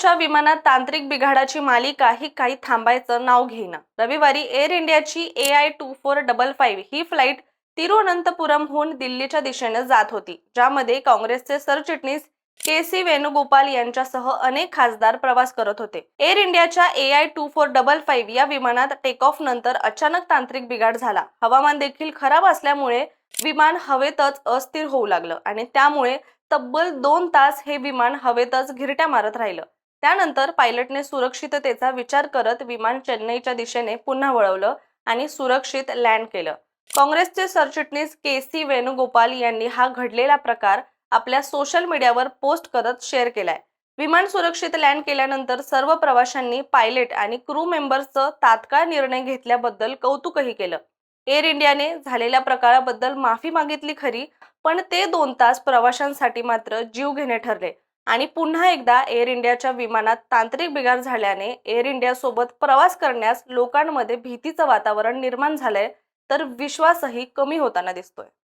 इंडियाच्या विमानात तांत्रिक बिघाडाची मालिका ही काही थांबायचं नाव घेईना. रविवारी एअर इंडियाची A I two four double five he flight तिरुअनंतपुरमहून दिल्लीच्या दिशेने जात होती ज्यामध्ये काँग्रेसचे सरचिटणीस के सी वेणुगोपाल यांच्यासह अनेक खासदार प्रवास करत होते. एअर इंडियाच्या A I two four double five या विमानात टेक ऑफ नंतर अचानक तांत्रिक बिघाड झाला. हवामान देखील खराब असल्यामुळे विमान हवेतच अस्थिर होऊ लागलं आणि त्यामुळे तब्बल दोन तास हे विमान हवेतच घिरट्या मारत राहिलं. त्यानंतर पायलटने सुरक्षिततेचा विचार करत विमान चेन्नईच्या दिशेने पुन्हा वळवलं आणि सुरक्षित लँड केलं. काँग्रेसचे सरचिटणीस के सी वेणुगोपाल यांनी हा घडलेला प्रकार आपल्या सोशल मीडियावर पोस्ट करत शेअर केलाय. विमान सुरक्षित लँड केल्यानंतर सर्व प्रवाशांनी पायलट आणि क्रू मेंबर्सचं तात्काळ निर्णय घेतल्याबद्दल कौतुकही केलं. एअर इंडियाने झालेल्या प्रकाराबद्दल माफी मागितली खरी पण ते दोन तास प्रवाशांसाठी मात्र जीव घेणे ठरले. आणि पुन्हा एकदा एअर इंडियाच्या विमानात तांत्रिक बिघाड झाल्याने एअर इंडियासोबत प्रवास करण्यास लोकांमध्ये भीतीचं वातावरण निर्माण झालंय तर विश्वासही कमी होताना दिसतोय.